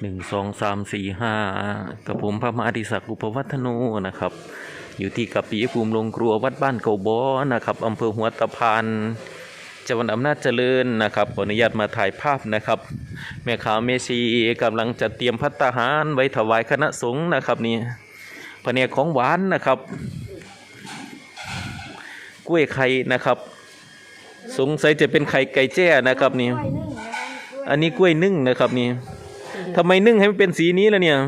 หนึ่งสองสามสี่ห้ากับผมพระมหาดิศักดิ์อุปวัฒโนนะครับ อยู่ที่กับปีภูมิโรงครัววัดบ้านเก่าบอนะครับอำเภอหัวตะพานจังหวัดอำนาจเจริญนะครับขออนุญาตมาถ่ายภาพนะครับ แม่ขาวเมชีกำลังจะเตรียมพัตตาหารไว้ถวายคณะสงฆ์นะครับนี่แผนกของหวานนะครับ กล้วยไข่นะครับ สงสัยจะเป็นไข่ไก่แจ้นะครับนี่อันนี้กล้วยนึ่งนะครับนี่ ทำไมนึ่งให้มันเป็นสีนี้ล่ะเนี่ย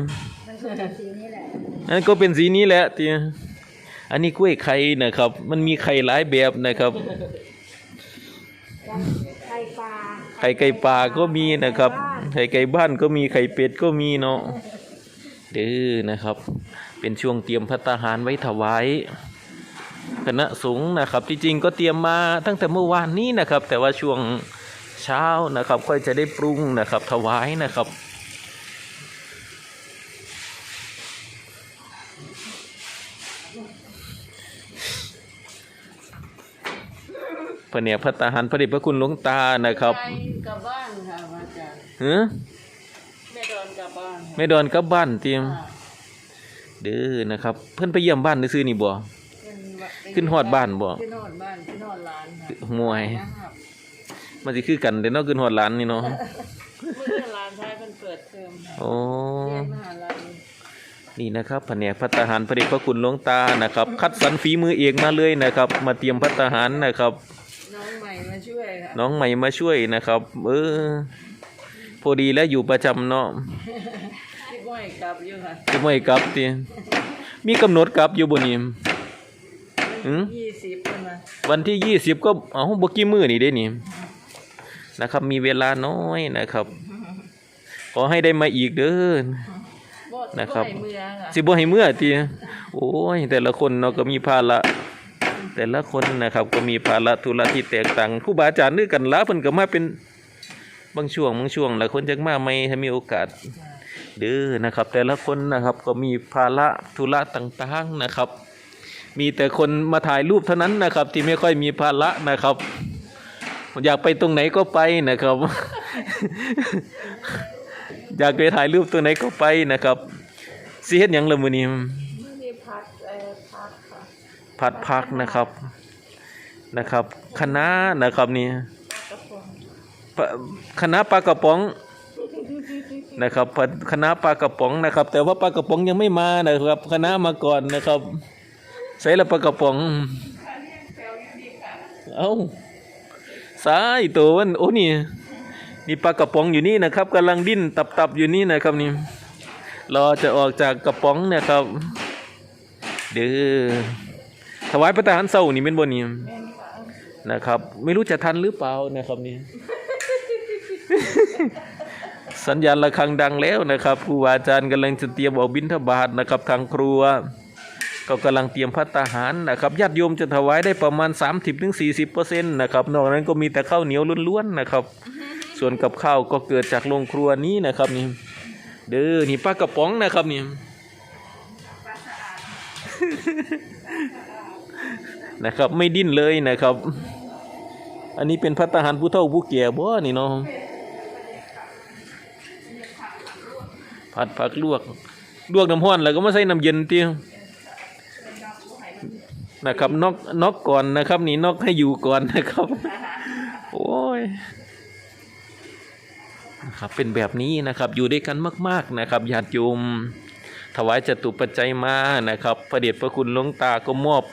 มันก็เป็นสีนี้แหละอันนก็เป็นสีนี้แหละทีอันนี้กล้วยไข่นะครับ มันมีไข่หลายแบบนะครับ ไข่ปลาไข่ไก่ป่าก็มีนะครับ ไข่ไก่บ้านก็มีไข่เป็ดก็มีเนาะเด้อนะครับ เป็นช่วงเตรียมพัตตาหารไว้ถวายคณะสงฆ์นะครับที่จริงก็เตรียมมาตั้งแต่เมื่อวานนี้นะครับ แต่ว่าช่วงเช้านะครับ ค่อยจะได้ปรุงนะครับ ถวายนะครับ ระเนียกพระตาหารพระเดชพระคุณหลวงตานะครับไปกลับบ้านค่ะอาจารย์เฮ้อแม่ดอนกลับบ้านไม่ดอนกลับบ้านเตรียมค่ะเด้อนะครับ เพิ่นไปเยี่ยมบ้านซื้อๆนี่บ่ ขึ้นว่าขึ้นฮอดบ้านบ่ขึ้นฮอดบ้านขึ้นฮอดร้านค่ะมวย นะครับมันสิคือกันเด้อเนาะขึ้นฮอดหลานนี่เนาะเมื่อร้านท้ายมันเปิดเทอมค่ะโอ้ เรียนมหาลัยนี่นะครับแผนกพัตตาหารพระเดชพระคุณหลวงตานะครับ คัดสรรฝีมือเองมาเลยนะครับ มาเตรียมพัตตาหารนะครับน้องให ม่มาช่วยค่ะน้องใหม่มาช่วยนะครับ เออ พอดีแล้วอยู่ประจำเนาะที่บ่อยกลับอยู่ค่ะจะไม่กลับติมีกำหนดกลับอยู่บ่นี่หืม ยี่สิบเป็นมาวันที่ยี่สิบก็เอาบกี่มือนี่ได้นี่นะครับ มีเวลาน้อยนะครับ ขอให้ได้มาอีกเด้อบ่นะครับบ่ให้เมือค่ะสิบ่ให้เมื่อทีโอ้ย แต่ละคนเนาะก็มีภาระ แต่ละคนนะครับ ก็มีภาระธุระที่แตกต่างครูบาอาจารย์นึกกันละเพิ่นก็มาเป็นบางช่วงบางช่วงหลายคนจักมาไม่ให้มีโอกาสเด้อนะครับ แต่ละคนนะครับก็มีภาระธุระต่างๆนะครับ มีแต่คนมาถ่ายรูปเท่านั้นนะครับ ที่ไม่ค่อยมีภาระนะครับ อยากไปตรงไหนก็ไปนะครับ อยากไปถ่ายรูปตรงไหนก็ไปนะครับสิเฮ็ดหยังละมื้อนี้ พักเอ่อพักค่ะผัดผักนะครับนะครับคณะนะครับนี่ป๋องปะคณะปลากระป๋องนะครับคณะปลากระป๋องนะครับ แต่ว่าปลากระป๋องยังไม่มานะครับคณะมาก่อนนะครับใส่ละปลากระป๋องเอ้าสายตัวมันโอ้นี่นี่ปลากระป๋องอยู่นี่นะครับกำลังดิ้นตับๆอยู่นี่นะครับนี่รอจะออกจากกระป๋องนี่ยครับเด้อ ถวายพระทหารเศร้านี่เป็นบนนี่นะครับ ไม่รู้จะทันหรือเปล่านะครับนี่สัญญาณระฆังดังแล้วนะครับครูบาอาจารย์กำลังจะเตรียมออกบิณฑบาตนะครับ ทางครัว ก็กำลังเตรียมพัตตาหารนะครับญาติโยมจะถวายได้ประมาณ 30-40%นะครับนอกนั้นก็มีแต่ข้าวเหนียวล้วนๆนะครับ ส่วนกับข้าวก็เกิดจากโรงครัวนี้นะครับนี่เด้อนี่ปลากระป๋องนะครับนี่ นะครับ ไม่ดิ้นเลยนะครับ อันนี้เป็นพัตหารผู้เฒ่าผู้แก่บ่นี่เนาะผัดผักลวก ลวกน้ำห้อนแล้วก็มาใส่น้ำเย็นเตี้ยนะครับนอกนอกก่อนนะครับนี่นอกให้อยู่ก่อนนะครับ โอ้ยนะครับเป็นแบบนี้นะครับอยู่ด้วยกันมาก ๆนะครับญาติโยมถวายจตุปัจจัยมานะครับ พระเดชพระคุณหลวงตาก็มอบ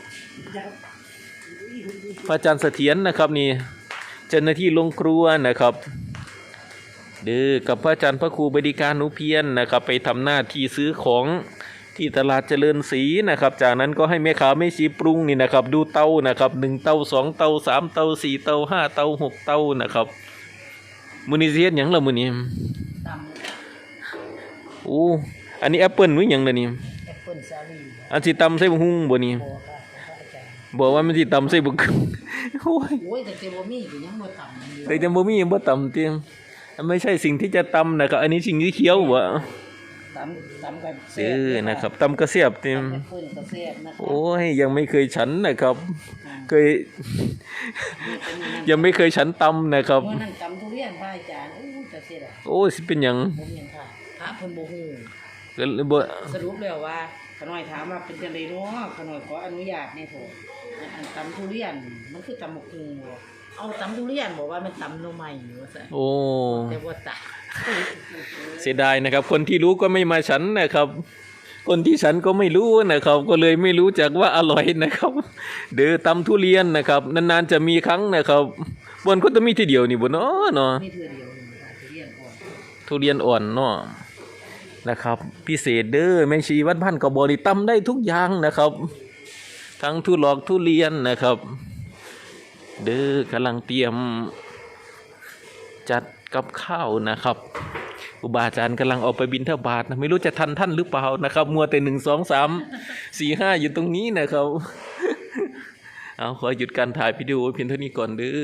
พระอาจารย์เสถียรนะครับนี่เจ้าหน้าที่ลงครัวนะครับเดือกับพระอาจารย์พระครูบดิการหนุเพียนนะครับ ไปทำหน้าที่ซื้อของที่ตลาดเจริญศรีนะครับ จากนั้นก็ให้แม่ขาวแม่ชีปรุงนี่นะครับ ดูเต้านะครับหนึ่งเต้าสองเต้าสามเต้าสี่เต้าห้าเต้าหกเต้านะครับมือนี้สิเฮ็ดหยังล่ะมือนี้ตโอ้อันนี้แอปเปิลหรือหยังล่ะนี่ำแอปเปิ้ลสาลีอันสิตำใส่บุหุ้งบ่นี่โบค่ะพระอาจารย์บอกว่ามันสิตำใส่บุกโอ้ยโอ้ยแต่เจบ่มีก็ยังบ่ต่ำอยู่แต่จะบ่มีบ่ตำเตียงไม่ใช่สิ่งที่จะตำนะครับ อันนี้สิ่งที่เคี้ยววะตำตำกันเออนะครับตำกระเสียบเตียงแอปเปิ้ลก็แซ่บนะคะโอ้ยยังไม่เคยฉันนะครับ เคย ยังไม่เคยฉันตำนะครับเมื่อนั้นตำทุเรียนพระอาจารย์โอ้ยแต่เสียดายโอ้ยสิเป็นหยังผมยังค่ะพระเพิ่นบ่ฮู้ก็เลยบ่สรุปแล้วว่าขน้อยถามว่าเป็นจังไดเนาะขน้อยขออนุญาตแหน่โถ อันอันตำทุเรียน มันคือตำบักหุ่งบ่เอาตำทุเรียนบอกว่ามันตำหน่อไม้อยู่ว่าซั่นโอ้ แต่บ่ตาเสียดายนะครับ คนที่รู้ก็ไม่มาฉันนะครับ คนที่ฉันก็ไม่รู้นะครับ ก็เลยไม่รู้จักว่าอร่อยนะครับ เดือตำทุเรียนนะครับ นานๆจะมีครั้งนะครับบนก็ต้องมีทีเดียวนี่บนเนาะเนาะมีเทื่อเดียวนี่ค่ะทุเรียนอ่อนทุเรียนอ่อนเนาะนะครับ พิเศษเด้อแม่ชีวัดพันกระบอกนี่ตำได้ทุกอย่างนะครับ ทั้งทุลอกทุเรียนนะครับ เด้อกำลังเตรียมจัดกับข้าวนะครับอุบาอาจารย์กำลังออกไปบินทบาทนะไม่รู้จะทันท่านหรือเปล่านะครับ มัวแต่หนึ่งสองสามสี่ห้าอยู่ตรงนี้นะครับ เอาขอหยุดการถ่ายวิดีโอเพียงเท่านี้ก่อนเด้อ